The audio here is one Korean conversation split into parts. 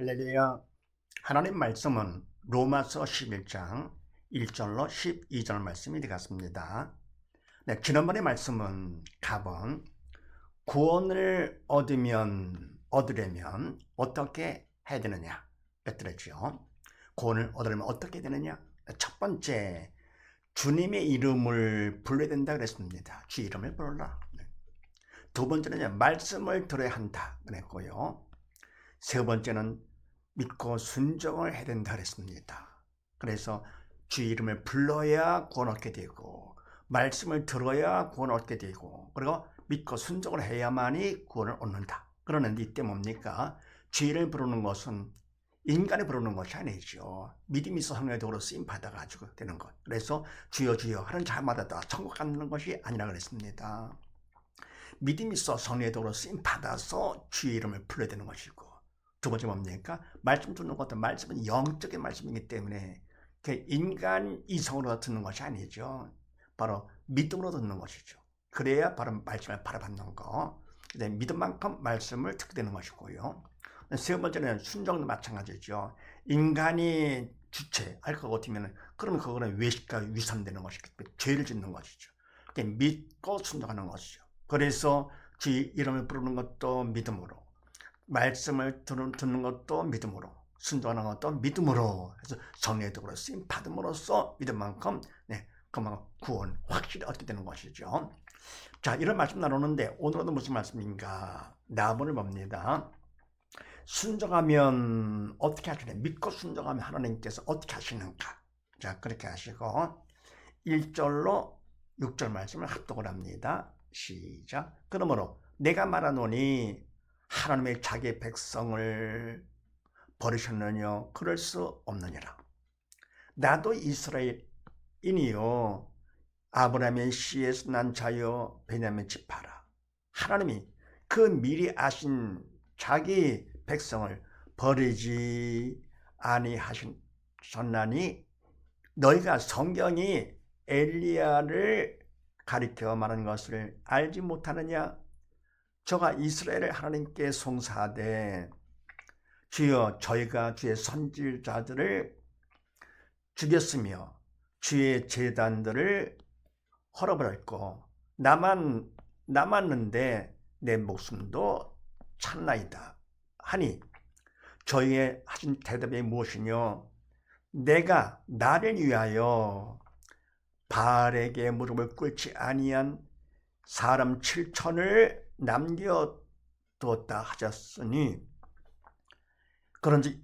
할렐루야. 하나님 말씀은 로마서 11장 1절로 12절 말씀이 되겠습니다. 네, 지난번에 말씀은 답은 구원을 얻으면 얻으려면 어떻게 해야 되느냐 였더랬죠. 구원을 얻으려면 어떻게 되느냐? 첫 번째 주님의 이름을 불러야 된다 그랬습니다. 주 이름을 불러라. 네. 두 번째는 말씀을 들어야 한다 그랬고요. 세 번째는 믿고 순종을 해야 된다 그랬습니다. 그래서 주 이름을 불러야 구원 얻게 되고 말씀을 들어야 구원 얻게 되고 그리고 믿고 순종을 해야만이 구원을 얻는다. 그러는데 이때 뭡니까? 주 이름을 부르는 것은 인간이 부르는 것이 아니죠. 믿음이 있어 성령적으로 쓰임 받아가지고 되는 것. 그래서 주여 주여 하는 자마다 다 천국 가는 것이 아니라 그랬습니다. 믿음이 있어 성령적으로 쓰임 받아서 주의 이름을 불러야 되는 것이고 두 번째 뭡니까? 말씀 듣는 것도 말씀은 영적인 말씀이기 때문에 그 인간 이성으로 듣는 것이 아니죠. 바로 믿음으로 듣는 것이죠. 그래야 바로 말씀을 바라받는 거. 믿음만큼 말씀을 듣게 되는 것이고요. 세 번째는 순종도 마찬가지죠. 인간이 주체, 알것 같으면 그러면 그거는 외식과 위선되는 것이기 때문에 죄를 짓는 것이죠. 믿고 순종하는 것이죠. 그래서 주 이름을 부르는 것도 믿음으로, 말씀을 듣는 것도 믿음으로, 순종하는 것도 믿음으로, 그래서 성령의 도로 쓰임 받음으로써 믿음만큼 네, 그만 구원 확실히 얻게 되는 것이죠. 자, 이런 말씀 나누는데 오늘은 무슨 말씀인가? 나무를 봅니다. 순종하면 어떻게 하시냐? 믿고 순종하면 하나님께서 어떻게 하시는가? 자, 그렇게 하시고 1절로 6절 말씀을 합독을 합니다. 시작. 그러므로 내가 말하노니 하나님의 자기 백성을 버리셨느냐? 그럴 수 없느니라. 나도 이스라엘인이요. 아브라함의 씨에서 난 자여 베냐민 지파라. 하나님이 그 미리 아신 자기 백성을 버리지 아니하셨나니 너희가 성경이 엘리야를 가리켜 말한 것을 알지 못하느냐? 저가 이스라엘을 하나님께 송사하되 주여 저희가 주의 선질자들을 죽였으며 주의 재단들을 헐어버렸고 나만 남았는데 내 목숨도 찼나이다 하니 저희의 하신 대답이 무엇이뇨? 내가 나를 위하여 바알에게 무릎을 꿇지 아니한 사람 칠천을 남겨두었다 하셨으니 그런지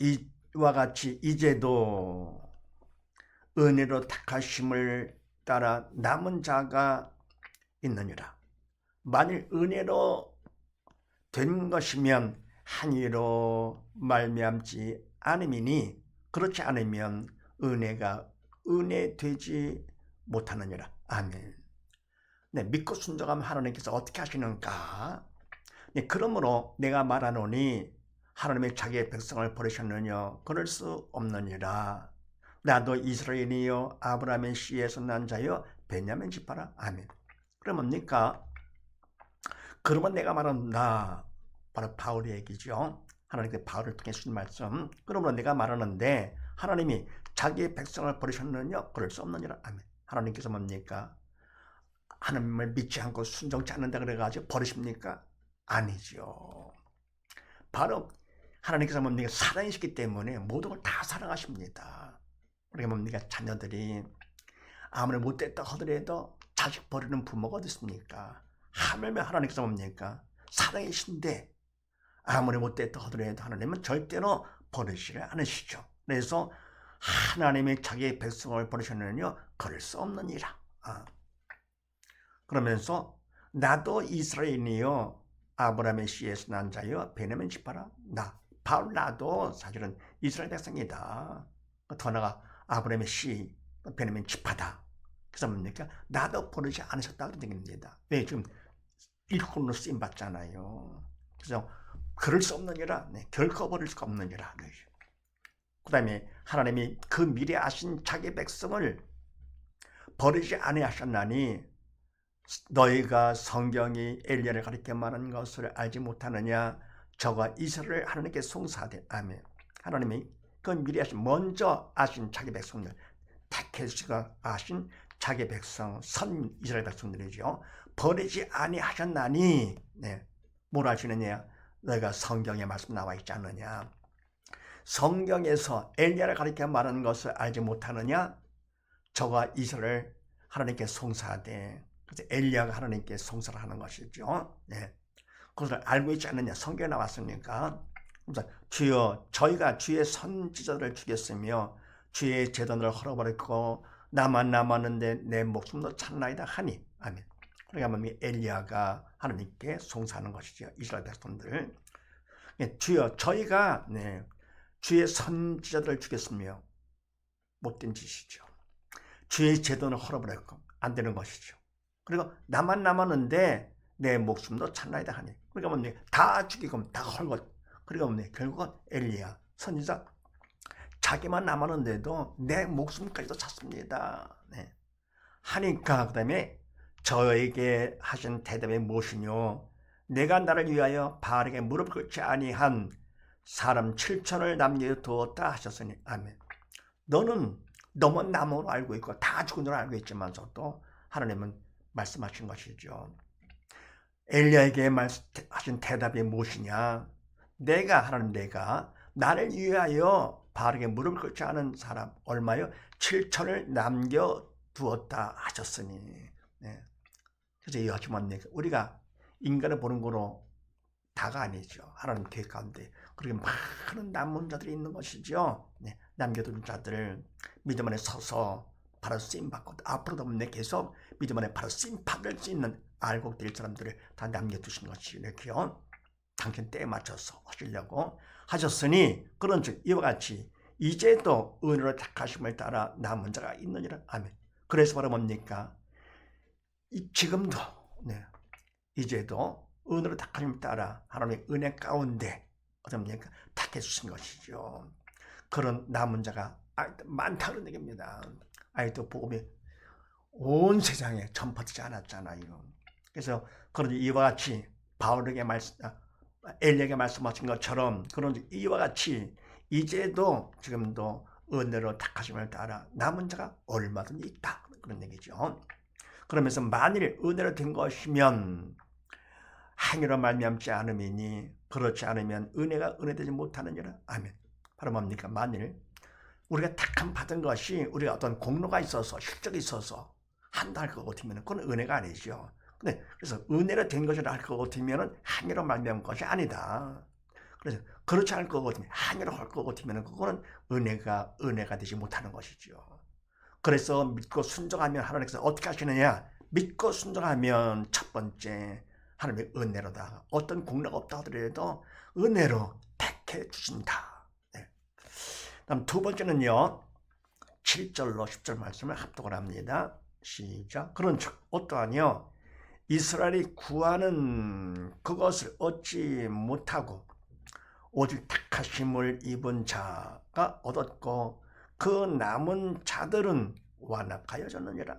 이와 같이 이제도 은혜로 택하심을 따라 남은 자가 있느니라. 만일 은혜로 된 것이면 한의로 말미암지 않음이니 그렇지 않으면 은혜가 은혜 되지 못하느니라. 아멘. 네, 믿고 순종하면 하나님께서 어떻게 하시는가? 네, 그러므로 내가 말하노니 하나님의 자기의 백성을 버리셨느냐? 그럴 수 없느니라. 나도 이스라엘이요 아브라함의 씨에서 난 자요 베냐민 지파라. 아멘. 그럼 뭡니까? 그러면 내가 말한다. 바로 바울의 얘기죠. 하나님께 바울을 통해 주신 말씀. 그러므로 내가 말하는데 하나님이 자기의 백성을 버리셨느냐? 그럴 수 없느니라. 아멘. 하나님께서 뭡니까? 하나님을 믿지 않고 순종치 않는다 그래가지고 버리십니까? 아니죠. 바로 하나님께서 뭡니까? 사랑이시기 때문에 모든 걸 다 사랑하십니다. 우리가 뭡니까? 자녀들이 아무리 못됐다 하더라도 자식 버리는 부모가 어디 있습니까? 하물며 하나님께서 뭡니까? 사랑이신데 아무리 못됐다 하더라도 하나님은 절대로 버리시를 않으시죠. 그래서 하나님이 자기의 백성을 버리셨느냐 그럴 수 없느니라. 아. 그러면서 나도 이스라엘이요 아브라함의 씨에서 난 자여 베냐민 지파라 나 바울 나도 사실은 이스라엘 백성이다. 더 나가 아브라함의 씨 베냐민 지파다. 그래서 뭡니까? 나도 버리지 않으셨다 그런 얘기입니다. 왜 지금 일꾼으로 쓰임 받잖아요. 그래서 그럴 수 없느니라. 네, 결코 버릴 수가 없느니라. 네. 그 다음에 하나님이 그 미래 아신 자기 백성을 버리지 아니하셨나니 너희가 성경이 엘리야를 가리켜 말한 것을 알지 못하느냐 저가 이스라엘 하나님께 송사하되 아멘 하나님이 그 미리 아신 먼저 아신 자기 백성들 택해주시가 아신 자기 백성 선 이스라엘 백성들이죠. 버리지 아니하셨나니 네. 뭘 하시느냐? 너희가 성경에 말씀 나와 있지 않느냐? 성경에서 엘리야를 가리켜 말하는 것을 알지 못하느냐? 저가 이스라엘 하나님께 송사하되 그래서 엘리야가 하나님께 송사를 하는 것이죠. 네. 그것을 알고 있지 않느냐? 성경에 나왔으니까. 주여 저희가 주의 선지자들을 죽였으며 주의 재단을 헐어버렸고 나만 남았는데 내 목숨도 찾나이다 하니 아멘. 그러니까 뭐 엘리야가 하나님께 송사하는 것이죠. 이스라엘 백성들. 예, 주여 저희가 네, 주의 선지자들을 죽였으며 못된 짓이죠. 주의 제도는 헐어버렸고 안 되는 것이죠. 그리고 나만 남았는데 내 목숨도 찾나이다 하니. 그러니까 뭐다 죽이고 다 헐고 그러니까 뭐 결국은 엘리야 선지자 자기만 남았는데도 내 목숨까지도 찾습니다. 네. 하니까 그다음에 저에게 하신 대답이 무엇이뇨? 내가 나를 위하여 바알에게 무릎 꿇지 아니한 사람 7천을 남겨 두었다 하셨으니 아멘. 너는 너만 남으로 알고 있고 다 죽은 줄 알고 있지만서도 하나님은 말씀하신 것이죠. 엘리야에게 하신 대답이 무엇이냐? 내가 하나님 내가 나를 위하여 바르게 무릎을 꿇지 않은 사람 얼마요? 7천을 남겨 두었다 하셨으니 네. 그래서 이 하지만 우리가 인간을 보는 거로 다가 아니죠. 하나님 계획 가운데 그렇게 많은 남은 자들이 있는 것이죠. 네. 남겨둔 자들 믿음 안에 서서 바로 쓰임 받고 앞으로도 없네 계속 믿음 안에 바로 있는 알고 될 사람들을 다 남겨두신 것이 이렇게요. 당신 때에 맞춰서 하시려고 하셨으니 그런 즉 이와 같이 이제도 은혜로 택하심을 따라 남은 자가 있느니라 아멘. 그래서 바로 뭡니까? 지금도 네, 이제도 은혜로 택하심을 따라 하나님의 은혜 가운데 어떻습니까? 택해 주신 것이죠. 그런 남은 자가 많다 그런 얘기입니다. 아직도 복음이 온 세상에 전파되지 않았잖아요. 그래서 그런 이와 같이 바울에게 말씀, 엘리에게 말씀하신 것처럼 그런 이와 같이 이제도 지금도 은혜로 택하심을 따라 남은 자가 얼마든지 있다 그런 얘기죠. 그러면서 만일 은혜로 된 것이면 행위로 말미암지 않음이니 그렇지 않으면 은혜가 은혜되지 못하느니라. 아멘. 바로 뭡니까? 만일 우리가 택함 받은 것이 우리가 어떤 공로가 있어서 실적이 있어서 한다 할것 같으면 그건 은혜가 아니죠. 근데 그래서 은혜로 된 것이라 할것 같으면 행위로 말미암은 것이 아니다. 그래서 그렇지 않을 것 같으면 행위로 할 것 같으면 그거는 은혜가 은혜가 되지 못하는 것이죠. 그래서 믿고 순종하면 하나님께서 어떻게 하시느냐? 믿고 순종하면 첫 번째 하나님의 은혜로다. 어떤 공로가 없다 하더라도 은혜로 택해 주신다. 네. 다음 두 번째는요. 7절로 10절 말씀을 합독을 합니다. 시작. 그런 즉 어떠하뇨? 이스라엘이 구하는 그것을 얻지 못하고 오직 택하심을 입은 자가 얻었고 그 남은 자들은 완악하여졌느니라.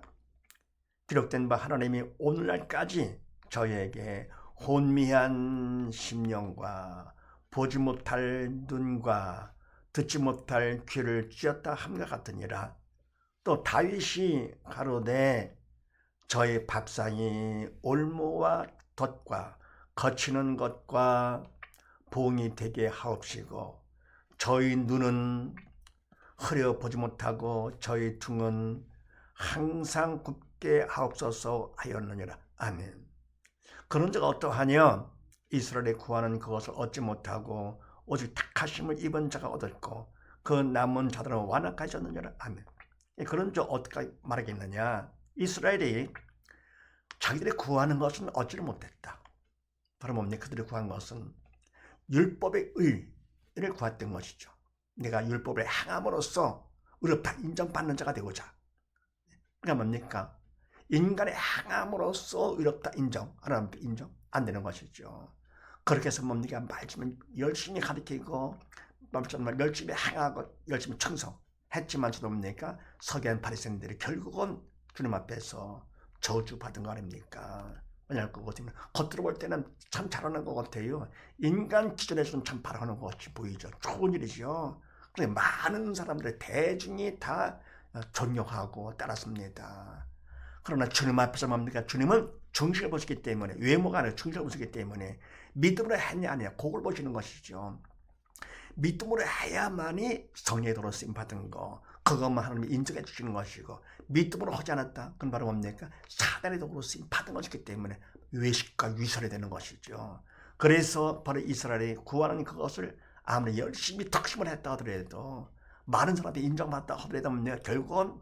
기록된 바 하나님이 오늘날까지 저에게 혼미한 심령과 보지 못할 눈과 듣지 못할 귀를 쥐었다 함과 같으니라. 또 다윗이 가로되 저의 밥상이 올무와 덫과 거치는 것과 봉이 되게 하옵시고 저희 눈은 흐려 보지 못하고 저희 등은 항상 굽게 하옵소서 하였느니라. 아멘. 그런 자가 어떠하냐? 이스라엘에 구하는 그것을 얻지 못하고 오직 택하심을 입은 자가 얻었고 그 남은 자들은 완악하셨느니라. 아멘. 그런 자 어떻게 말하겠느냐? 이스라엘이 자기들이 구하는 것은 얻지를 못했다. 바로 뭡니까? 그들이 구한 것은 율법의 의를 구했던 것이죠. 내가 율법을 행함으로써 의롭다 인정받는 자가 되고자. 그러니까 뭡니까? 인간의 행함으로써 의롭다 인정, 하나님께 인정 안 되는 것이죠. 그렇게 해서 뭡니까? 말씀을 열심히 가르치고 말씀을 열심히 행하고 열심히 청성 했지만서도 뭡니까? 서기한 바리새인들이 결국은 주님 앞에서 저주받은 거 아닙니까? 왜냐하면 그것은 겉으로 볼 때는 참 잘하는 것 같아요. 인간 기준에서는 참 바라는 것 같이 보이죠. 좋은 일이죠. 근데 많은 사람들 대중이 다 어, 존경하고 따랐습니다. 그러나 주님 앞에서 뭡니까? 주님은 중심을 보시기 때문에 외모가 아니라 중심을 보시기 때문에 믿음으로 했냐 아니냐 그걸 보시는 것이죠. 믿음으로 해야만이 성령의 도로 쓰임 받은 거 그것만 하나님이 인정해 주시는 것이고 믿음으로 하지 않았다. 그건 바로 뭡니까? 사단의 도로 쓰임 받은 것이기 때문에 외식과 위설이 되는 것이죠. 그래서 바로 이스라엘이 구하는 그것을 아무리 열심히 덕심을 했다 하더라도 많은 사람들이 인정받다 하더라도 결국은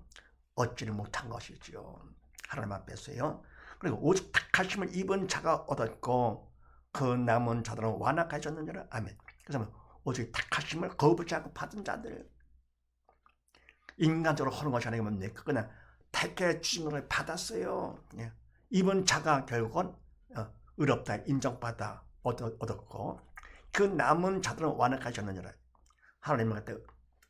얻지를 못한 것이죠. 하나님 앞에서요. 그리고 오직 택하심을 입은 자가 얻었고 그 남은 자들은 완악하셨느니라. 아멘. 그래서 오직 택하심을 거부지 않고 받은 자들. 인간적으로 하는 것이 아니고 뭡니까 그냥 택해 주신 것을 받았어요. 예. 입은 자가 결국은 어, 의롭다 인정받아 얻- 얻었고 그 남은 자들은 완악하셨느니라. 하나님을 갖다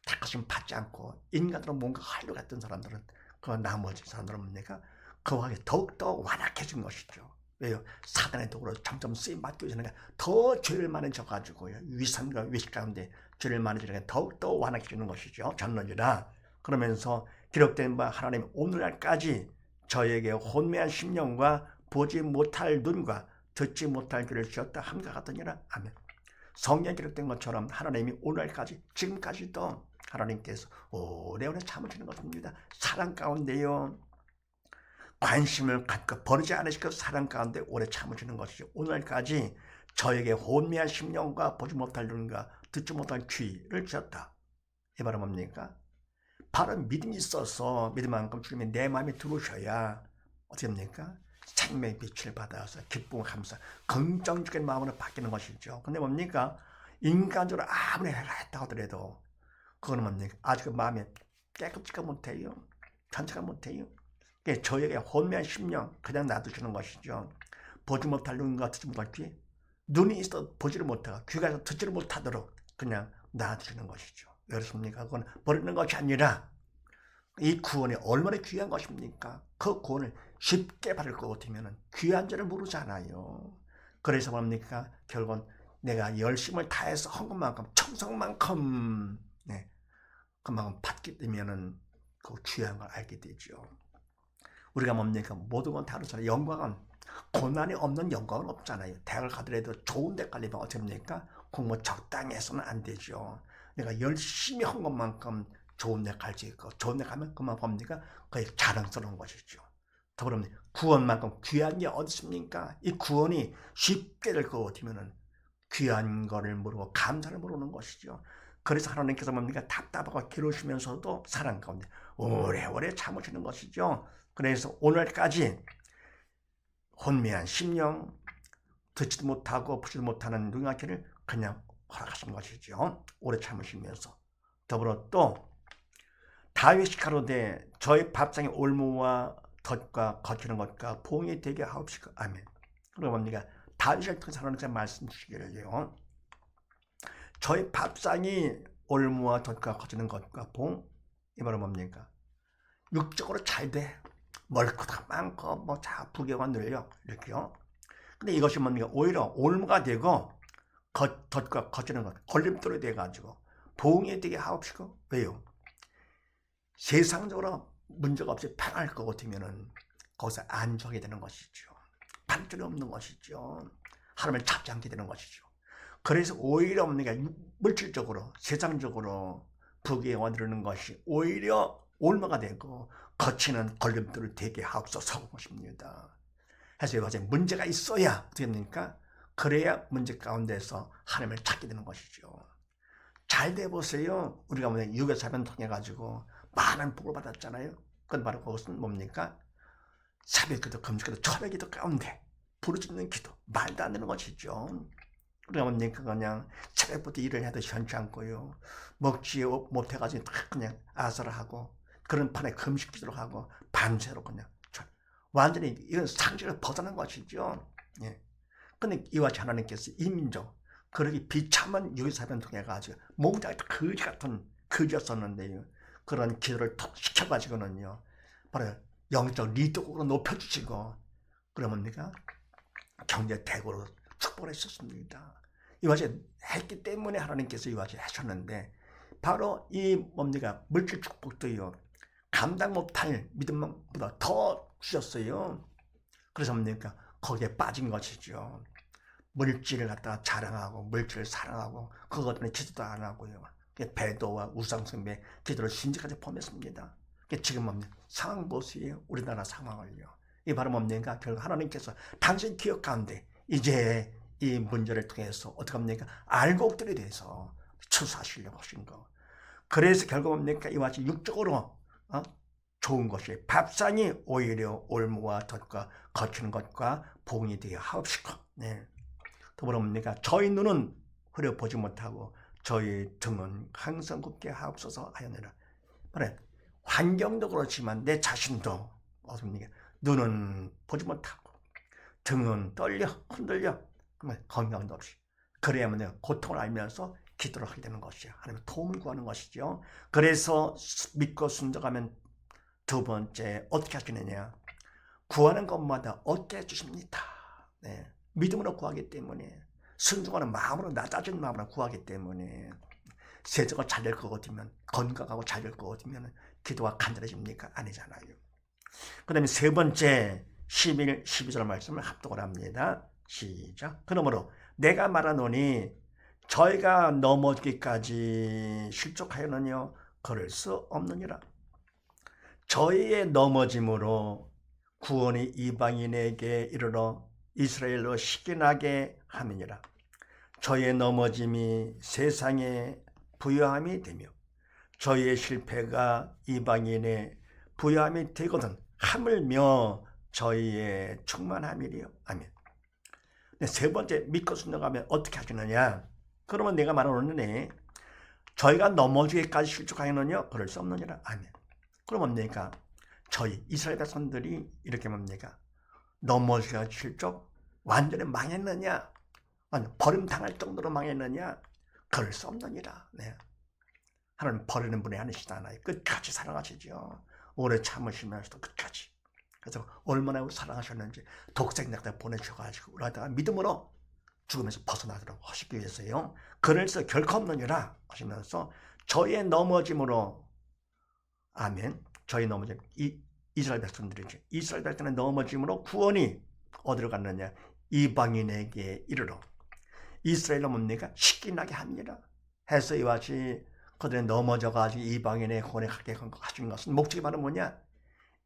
택하심 받지 않고 인간으로 뭔가 하려고 했던 사람들은 그 나머지 사람들은 뭡니까 그와 더욱더 완악해진 것이죠 왜요? 사단의 도구로 점점 쓰임 받고 있으니까 더 죄를 많이 져가지고요. 위선과 위식 가운데 죄를 많이 지니까 더욱더 완악해지는 것이죠. 전론이라. 그러면서 기록된 바 하나님 오늘날까지 저에게 혼미한 심령과 보지 못할 눈과 듣지 못할 귀를 주었다 함과 같으니라. 아멘. 성경 기록된 것처럼 하나님이 오늘까지 지금까지도 하나님께서 오래오래 참으시는 것입니다. 사랑 가운데요. 관심을 갖고 버리지 않으시고 사랑 가운데 오래 참으시는 것이죠. 오늘까지 저에게 혼미한 심령과 보지 못할 눈과 듣지 못할 귀를 주셨다. 이 말은 뭡니까? 바로 믿음이 있어서 믿음만큼 주님이 내 마음에 들어오셔야 어떻게 됩니까? 생명의 빛을 받아서 기쁨, 감사, 긍정적인 마음으로 바뀌는 것이죠. 근데 뭡니까? 인간적으로 아무리 해가 했다 하더라도 그거는 뭡니까? 아직 마음에 깨끗지가 못해요. 전체가 못해요. 예, 저에게 혼미한 심령 그냥 놔두시는 것이죠. 보지 못할 눈과 듣지 못할 귀 눈이 있어 보지를 못하고 귀가 있어 듣지를 못하도록 그냥 놔두시는 것이죠. 왜 그렇습니까? 그건 버리는 것이 아니라 이 구원이 얼마나 귀한 것입니까? 그 구원을 쉽게 받을 것 같으면 귀한 줄을 모르잖아요. 그래서 뭡니까? 결국은 내가 열심을 다해서 한 것만큼 청성만큼 네, 그만큼 받게 되면은 그 귀한 걸 알게 되죠. 우리가 뭡니까? 모든 건 다르잖아요. 영광은 고난이 없는 영광은 없잖아요. 대학을 가더라도 좋은 데 가려면 어떻게 합니까? 공부 적당히 해서는 안 되죠. 내가 열심히 한 것만큼 좋은 데 갈 수 있고 좋은 데 가면 그만 뭡니까? 그게 자랑스러운 것이죠. 더불어 구원만큼 귀한 게 어디 있습니까? 이 구원이 쉽게 될것 같으면은 귀한 거를 모르고 감사를 모르는 것이죠. 그래서 하나님께서 뭡니까? 답답하고 괴로우시면서도 사랑 가운데 오래오래 참으시는 것이죠. 그래서 오늘까지 혼미한 심령, 듣지도 못하고 보지도 못하는 눈앞길을 그냥 허락하신 것이죠. 오래 참으시면서. 더불어 또 다윗이 가로되 저의 밥상의 올무와 덫과 거치는 것과 봉이 되게 하옵시고 아멘. 그리고 뭡니까? 다윗을 통해서 하나님께서 말씀 주시기를요. 저의 밥상이 올무와 덫과 거치는 것과 봉, 이 말은 뭡니까? 육적으로 잘 돼. 멀크도 많고 뭐 자 부경화 늘려 이렇게요. 근데 이것이 뭡니까? 오히려 올무가 되고 겉, 덧과 거치는 것 걸림돌이 돼가지고 봉이 되게 하옵시고 왜요? 세상적으로 문제가 없이 편할 것 같으면은 거기서 안정이 되는 것이죠. 반전이 없는 것이죠. 하나님을 잡지 않게 되는 것이죠. 그래서 오히려 뭡니까? 물질적으로 세상적으로 부귀영화 누르는 것이 오히려 올마가 되고 거치는 걸림돌을 되게 하옵소서 것입니다. 해서 이것에 문제가 있어야 어떻게 됩니까? 그래야 문제 가운데서 하나님을 찾게 되는 것이죠. 잘 돼 보세요. 우리가 뭐냐 유교 사변 통해 가지고 많은 복을 받았잖아요. 그건 바로 그것은 뭡니까? 사백기도 금식기도 철회기도 가운데 부르짖는 기도 말도 안 되는 것이죠. 우리가 뭡니까 그냥 새벽부터 일을 해도 현치 않고요. 먹지 못해가지고 다 그냥 아설하고 그런 판에 금식 기도를 하고 밤새로 그냥 완전히 이건 상식을 벗어난 것이죠. 예. 근데 이와 같이 하나님께서 이민족 그렇게 비참한 유기사변 통해 가지고 몽장이 거지 같은 거지였었는데요. 그런 기도를 톡 시켜가지고는요. 바로 영적 리더국으로 높여주시고 그러뭡니까? 경제 대국으로 축복을 했었습니다. 이것이 했기 때문에 하나님께서 이것이 하셨는데 바로 이 뭡니까 물질 축복도요 감당 못할 믿음보다 더 주셨어요. 그래서 뭡니까 거기에 빠진 것이죠. 물질을 갖다가 자랑하고 물질을 사랑하고 그것 때문에 기도도 안 하고요. 배도와 우상숭배 기도를 신지까지 포함했습니다. 지금 뭡니까 상황 보세요. 우리나라 상황을요. 이 바로 뭡니까 결국 하나님께서 당신 기억 가운데 이제 이 문제를 통해서 어떻게 합니까 알곡들에 대해서 처수하시려고 하신 거. 그래서 결국 뭡니까 이와 같이 육적으로 어? 좋은 것이 밥상이 오히려 올무와 덫과 거치는 것과 봉이 되어 하옵시고. 네. 더불어 뭡니까? 저희 눈은 흐려보지 못하고 저희 등은 항상 굳게 하옵소서 하였느라. 그래 환경도 그렇지만 내 자신도 어떻습니까? 눈은 보지 못하고 등은 떨려 흔들려 건강도 없이. 그래야만 내가 고통을 알면서 기도를 하게 되는 것이야 하나님 도움을 구하는 것이죠 그래서 믿고 순종하면 두 번째 어떻게 하시느냐 구하는 것마다 얻게 해주십니다 네. 믿음으로 구하기 때문에 순종하는 마음으로 낮아진 마음으로 구하기 때문에 세조가 잘될것 같으면 건강하고 잘될것 같으면 기도가 간절해집니까? 아니잖아요. 그 다음에 세 번째 11, 12절 말씀을 합독을 합니다. 시작. 그러므로 내가 말하노니 저희가 넘어지기까지 실족하여는요 걸을 수 없느니라. 저희의 넘어짐으로 구원이 이방인에게 이르러 이스라엘로 식인하게 함이니라. 저의 넘어짐이 세상에 부여함이 되며 저의 실패가 이방인의 부여함이 되거든 하물며 저희의 충만함이리요. 아멘. 세 번째 믿고 순종하면 어떻게 하시느냐? 그러면 내가 말하노니 저희가 넘어지기까지 실족하였느냐? 그럴 수 없느니라. 아멘. 그럼 뭡니까? 저희 이스라엘 백성들이 이렇게 뭡니까? 넘어지가 실족 완전히 망했느냐? 아니, 버림당할 정도로 망했느냐? 그럴 수 없느니라. 네. 하나님 버리는 분이 아니시잖아요. 끝까지 사랑하시죠. 오래 참으시면서도 끝까지. 그래서 얼마나 사랑하셨는지 독생자가 보내주셔가지고 우리가 믿음으로 죽음에서 벗어나도록 하시기 위해서요. 그래서 결코 없느니라 하시면서 저의 넘어짐으로 아멘. 저희 넘어짐 이 이스라엘 백성들이죠. 이스라엘 백성의 넘어짐으로 구원이 어디로 갔느냐? 이방인에게 이르러 이스라엘로 뭡니까? 쉽게 나게 합니다. 해서 이와 같이 그들이 넘어져가지고 이방인의 권에 갖게 하신 것은 목적이 바로 뭐냐?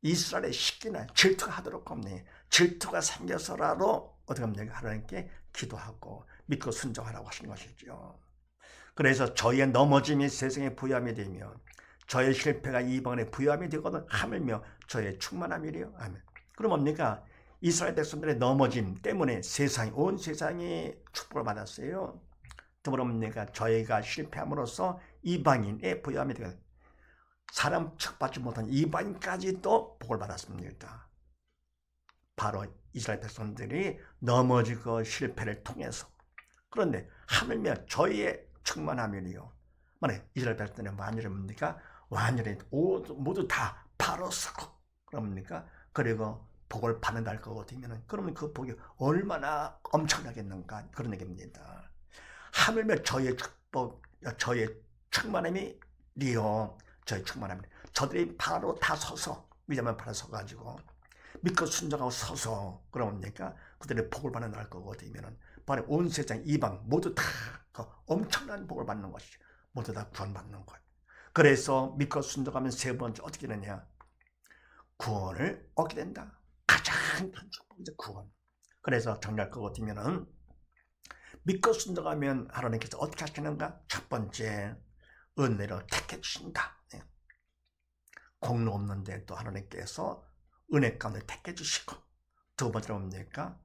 이스라엘의 식기나 질투가 하도록 없네. 질투가 생겨서라도 어떻게 하면 하나님께 기도하고 믿고 순종하라고 하신 것이죠. 그래서 저희의 넘어짐이 세상에 부여함이 되면 저의 실패가 이방인의 부여함이 되거든 하물며 저의 충만함이래요. 아멘. 그럼 뭡니까? 이스라엘 백성들의 넘어짐 때문에 세상이 온 세상이 축복을 받았어요. 더불어 뭡니까? 저희가 실패함으로써 이방인의 부여함이 되거든. 사람 척받지 못한 이방인까지도 복을 받았습니다. 바로 이스라엘 백성들이 넘어지고 실패를 통해서 그런데 하물며 저희의 충만함이요. 만약 이스라엘 백성들의 완전히 뭡니까? 완전히 모두 다 바로 서고 그럽니까? 그리고 복을 받는다 할 거거든요. 그러면 그 복이 얼마나 엄청나겠는가 그런 얘기입니다. 하물며 저의 축복, 저의 충만함이 리요. 저의 충만함이 저들이 바로 다 서서 믿음을 바로 서가지고 믿고 순종하고 서서 그러니까 그들의 복을 받는 날 거거든요. 바로 온 세상 이방 모두 다그 엄청난 복을 받는 것이죠. 모두 다 구원받는 것. 그래서 믿고 순종하면 세 번째 어떻게 되느냐? 구원을 얻게 된다. 가장 큰 축복이 구원. 그래서 정리할 것 같으면은 믿고 순종하면 하나님께서 어떻게 하시는가? 첫 번째 은혜로 택해 주신다. 네. 공로 없는데 또 하나님께서 은혜 가운데 택해 주시고 두 번째로 뭡니까?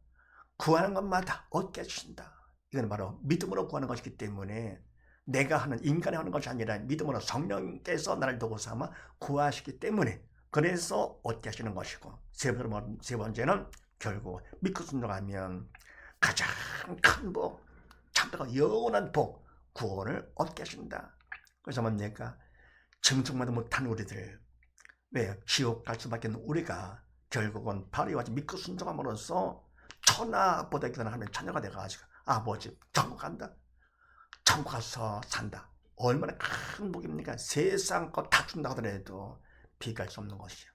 구하는 것마다 얻게 해주신다. 이건 바로 믿음으로 구하는 것이기 때문에 내가 하는 인간이 하는 것이 아니라 믿음으로 성령께서 나를 도구 삼아 구하시기 때문에 그래서 얻게 하시는 것이고 세, 번째, 세 번째는 결국 믿고 순종하면 가장 큰 복, 참다가 영원한 복, 구원을 얻게 하신다. 그래서 뭡니까? 정성마도 못한 우리들 왜 지옥 갈 수밖에 없는 우리가 결국은 바로 이와 같이 믿고 순종함으로써 천하보다 하나님 자녀가 돼가지고 아버지 천국 간다. 천국 가서 산다. 얼마나 큰 복입니까? 세상 것 다 준다 하더라도 비교할 수 없는 것이요.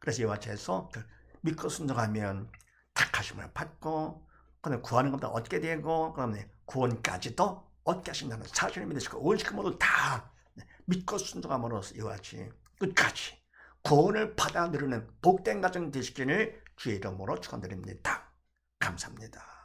그래서 이와 같이해서 그 믿고 순종하면 택하심을 받고 그다음에 구하는 것도 얻게 되고 그다음에 구원까지도 얻게 하신다는 사실을 믿으시고 원식 모두 다 믿고 순종함으로써 이와 같이 끝까지 구원을 받아 누리는 복된 가정 되시기를 주의 이름으로 축원드립니다. 감사합니다.